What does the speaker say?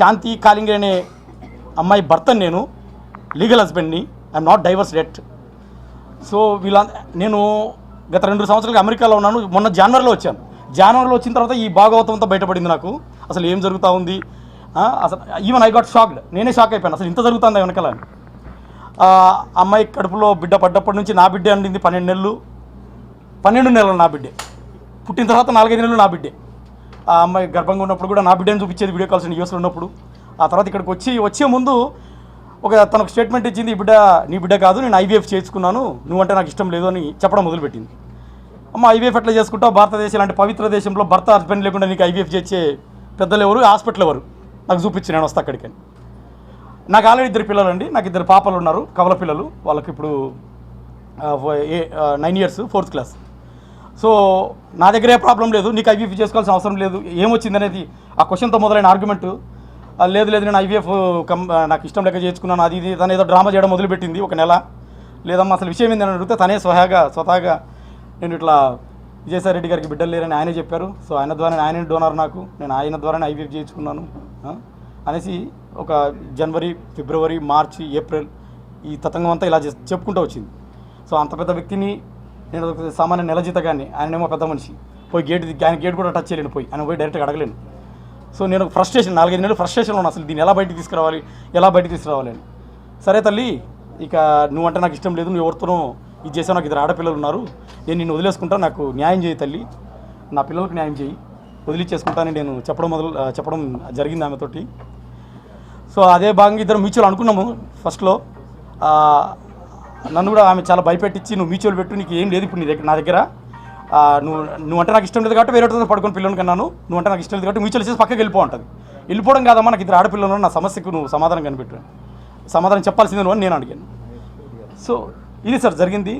శాంతి calling అనే అమ్మాయి భర్తను నేను లీగల్ హస్బెండ్ని I'm not divorced yet so వీళ్ళ నేను గత రెండు సంవత్సరాలుగా అమెరికాలో ఉన్నాను. మొన్న జనవరిలో వచ్చాను. జనవరిలో వచ్చిన తర్వాత ఈ భాగవతంతో బయటపడింది నాకు. అసలు ఏం జరుగుతూ ఉంది? అసలు ఈవెన్ ఐ గాట్ షాక్డ్ నేనే షాక్ అయిపోయాను. అసలు ఇంత జరుగుతుంది వెనకాల అమ్మాయి కడుపులో బిడ్డ పడ్డప్పటి నుంచి నా బిడ్డే అండింది పన్నెండు నెలలు. పన్నెండు నెలలు నా బిడ్డే. పుట్టిన తర్వాత నాలుగైదు నెలలు నా బిడ్డే. ఆ అమ్మాయి గర్భంగా ఉన్నప్పుడు కూడా నా బిడ్డని చూపించేది వీడియో కాల్స్ యూఎస్లో ఉన్నప్పుడు. ఆ తర్వాత ఇక్కడికి వచ్చి వచ్చే ముందు ఒక తనకు స్టేట్మెంట్ ఇచ్చింది ఈ బిడ్డ నీ బిడ్డ కాదు నేను ఐవీఎఫ్ చేసుకున్నాను నువ్వంటే నాకు ఇష్టం లేదు అని చెప్పడం మొదలుపెట్టింది. అమ్మ ఐవీఎఫ్ ఎట్లా చేసుకుంటావు? భారతదేశం లాంటి పవిత్ర దేశంలో భర్త హస్బెండ్ లేకుండా నీకు ఐవీఎఫ్ చేసే పెద్దలు ఎవరు? హాస్పిటల్ ఎవరు? నాకు చూపించి నేను వస్తా అక్కడికి నాకు ఆల్రెడీ ఇద్దరు పిల్లలు అండి నాకు ఇద్దరు పాపలు ఉన్నారు కవల పిల్లలు. వాళ్ళకి ఇప్పుడు nine years fourth class so నా దగ్గర ఏ ప్రాబ్లం లేదు నీకు ఐవీఎఫ్ చేసుకోవాల్సిన అవసరం లేదు. ఏమొచ్చింది అనేది ఆ క్వశ్చన్తో మొదలైన ఆర్గ్యుమెంట్ లేదు లేదు నేను ఐవీఎఫ్ కం నాకు ఇష్టం లెక్క చేసుకున్నాను అది ఇది తను ఏదో డ్రామా చేయడం మొదలుపెట్టింది ఒక నెల. లేదమ్మా అసలు విషయం ఏందని అడిగితే తనే స్వహాగా స్వతహాగా నేను ఇట్లా విజయసాయి రెడ్డి గారికి బిడ్డలు లేరని ఆయనే చెప్పారు. సో ఆయన ద్వారా ఆయనే డోనర్ నాకు. నేను ఆయన ద్వారానే ఐవీఎఫ్ చేయించుకున్నాను. అనేసి ఒక జనవరి ఫిబ్రవరి మార్చి ఏప్రిల్ ఈ తతంగం అంతా ఇలా చెప్పుకుంటూ వచ్చింది. సో అంత పెద్ద వ్యక్తిని నేను సామాన్య నెల జీతగాన్ని ఆయనేమో పెద్ద మనిషి. పోయి గేట్ ఆయన గేట్ కూడా టచ్ చేయలేను పోయి. ఆయన పోయి డైరెక్ట్గా అడగలేను. సో నేను ఫ్రస్ట్రేషన్ నాలుగైదు నెలలు ఫ్రస్ట్రేషన్ ఉన్నాను అసలు దీన్ని ఎలా బయటికి తీసుకురావాలి? ఎలా బయటికి తీసుకురావాలి అని. సరే తల్లి ఇక నువ్వంటే నాకు ఇష్టం లేదు. నువ్వు ఎవరితోనో ఇది చేసావు. నాకు ఇద్దరు ఆడపిల్లలు ఉన్నారు. నేను నిన్ను వదిలేసుకుంటా. నాకు న్యాయం చేయి తల్లి. నా పిల్లలకు న్యాయం చేయి. వదిలిచ్చేసుకుంటానని నేను చెప్పడం మొదలు చెప్పడం జరిగింది ఆమెతోటి. సో అదే భాగంగా ఇద్దరు మ్యూచువల్ అనుకున్నాము. ఫస్ట్లో నన్ను కూడా ఆమె చాలా భయపెట్టించి నువ్వు మ్యూచువల్ పెట్టు నీకు ఏం లేదు ఇప్పుడు నీ దగ్గర నా దగ్గర. నువ్వు నువ్వు అంటే నాకు ఇష్టం లేదు కాబట్టి వేరే వాళ్ళతో పడుకొని పిల్లలు కన్నాను. నువ్వు అంటే నాకు ఇష్టం లేదు కాబట్టి మ్యూచువల్ చేసి పక్కకి వెళ్ళిపో ఉంటుంది వెళ్ళిపోవడం కాదమ్మా నాకు ఇద్దరు ఆడపిల్లలు నా సమస్యకు నువ్వు సమాధానం కనిపెట్టాను సమాధానం చెప్పాల్సిందే నువ్వు అని నేను అడిగాను. సో ఇది సార్ జరిగింది.